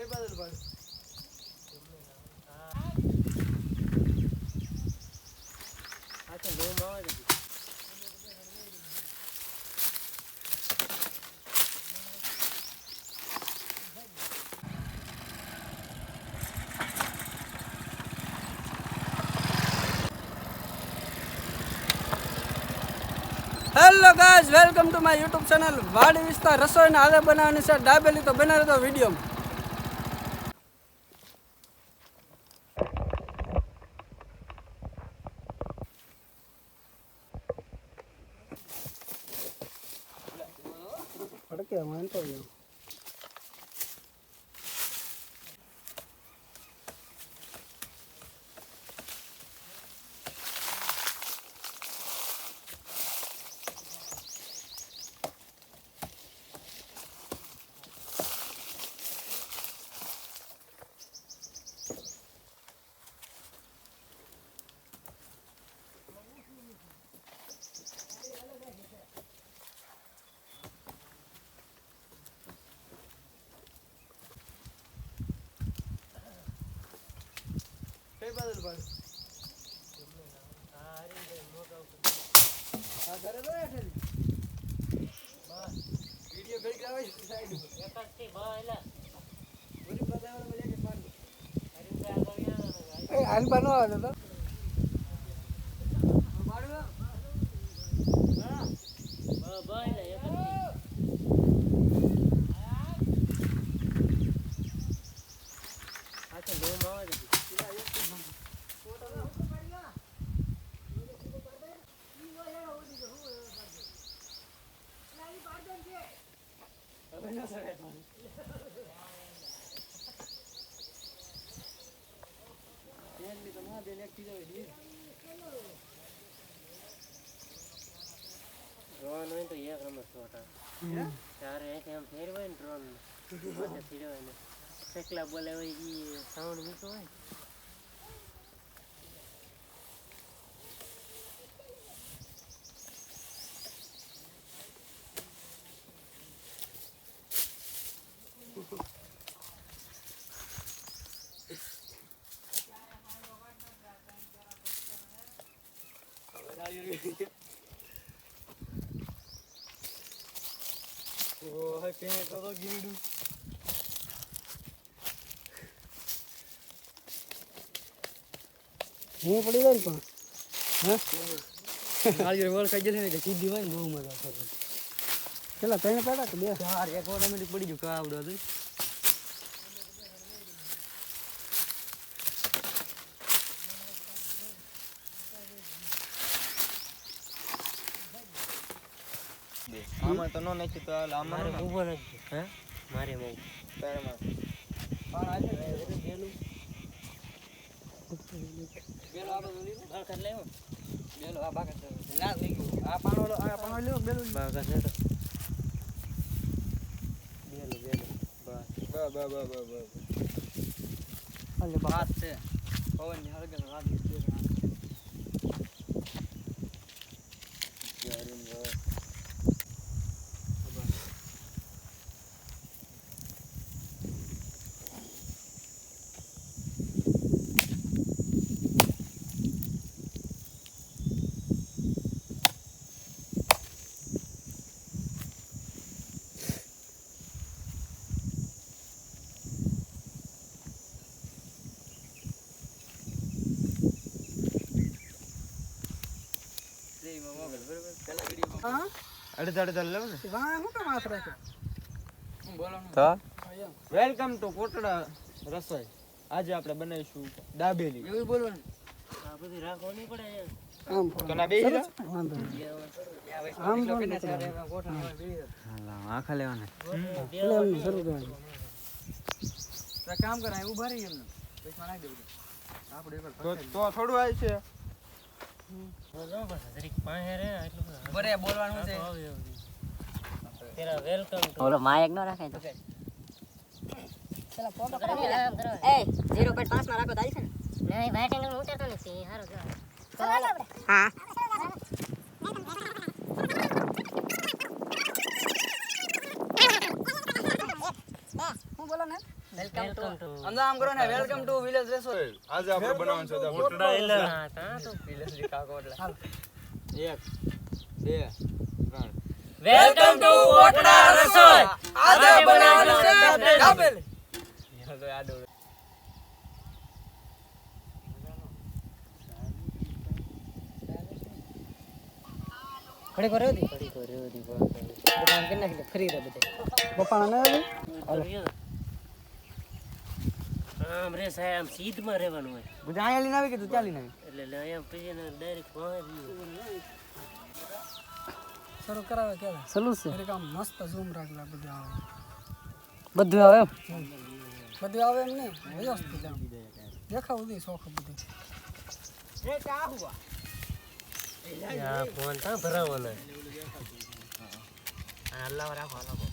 કઈ બાજુ તો hello guys welcome to my YouTube channel વાડી વિસ્તાર રસોઈને હાલે બનાવવાની છે. ડાબેલી તો બનાવી દો વીડિયો પડકે માનતો કઈ બાજુ પાડું આ હરી મોટા આ ઘરે તો હેઠેલી વીડિયો ઘડી આવે છે સાઈડ ઉપર એક જ થી આ તો લોમ આવે છે ડ્રોન હોય તો એક રમત છોટા ચારે એક એમ ફેરવાય ને ડ્રોન ફેરવાય ને. એકલા બોલે હોય એ સાઉન્ડ મીઠો હોય ઓય કે તો તો ગીરડું હું પડી જાય પણ. હા? નાળિયેર વળ ખાઈ જશે ને સીધી હોય ને બહુ મજા આવે. પેલા ત્રણ પાડા કે બે? ચાર એક ઓટોમેટિક પડી ગયું કાવડો હતું. આમાં તો નો નાખ્યું તો હાલ અમારે ઊભો નથી હે? મારે બહુ. તારામાં. બેલો આ બધું લીધું બાળકા લેવો બેલો આ બાકા ના લઈ ગયું આ પાણો આ પાણો લ્યો બેલો બાળકા છે. તો બેલો બેલો બસ બ બ બ બ બ. અલે બાત છે. પવનની હળગલ રાત છે જારીન બ. હા? અડધા અડધા લેવ ને? વાહ હું તો? વેલકમ ટુ કોટડા રસોઈ. આજે આપણે બનાવીશું દાબેલી. એવું બોલવાનું? આ બધી રાખવો નહીં પડે આમ આખા લેવાના. એમને શરૂ કરવાનું કામ કરાય ઊભા રહી એમને. તો થોડું આવી છે. બરે બોલવાનું છે. તેરા વેલકમ ટુ ઓલો માયક નો રાખે તો. પેલા ફોટો એ 0.5 માં રાખો તારી છે ને. નહીં ભાઈ ટેંગલ ઉતરતો નથી. સારું જો. હા હું બોલો ને વેલકમ ટુ અંદર આમ કરો ને વેલકમ ટુ વિલેજ રસોઈ આજે આપણે બનાવવાનું છે દાબેલી. કોટડા એલા તા તો એક બે ત્રણ વેલકમ ટુ કોટડા રસોઈ આજે બનાવવાનું છે દાબેલી ખડી કરો દી પડી તો રેવ દી કામ કરી નાખી ફરી રહે બધે પપ્પાને નહીં આવી આમ રે સાહેબ આમ સીધમાં રહેવાનું હોય. બધા અહીંયા લઈને આવી કે તું ચાલી આવી? એટલે લે અહીંયા પછી ડાયરેક્ટ પહોંચી શરૂ કરાવે કેવા સલું છે. એટલે કામ મસ્ત ઝૂમ રાખલા બધું. આવે બધું આવે એમ? બધું આવે એમ નહીં વ્યવસ્થિત આમ. દેખાવું દે શોખ બધું. આ? ફોન તા ભરાવાના? અલ્લાહ રાખો અલ્લાહ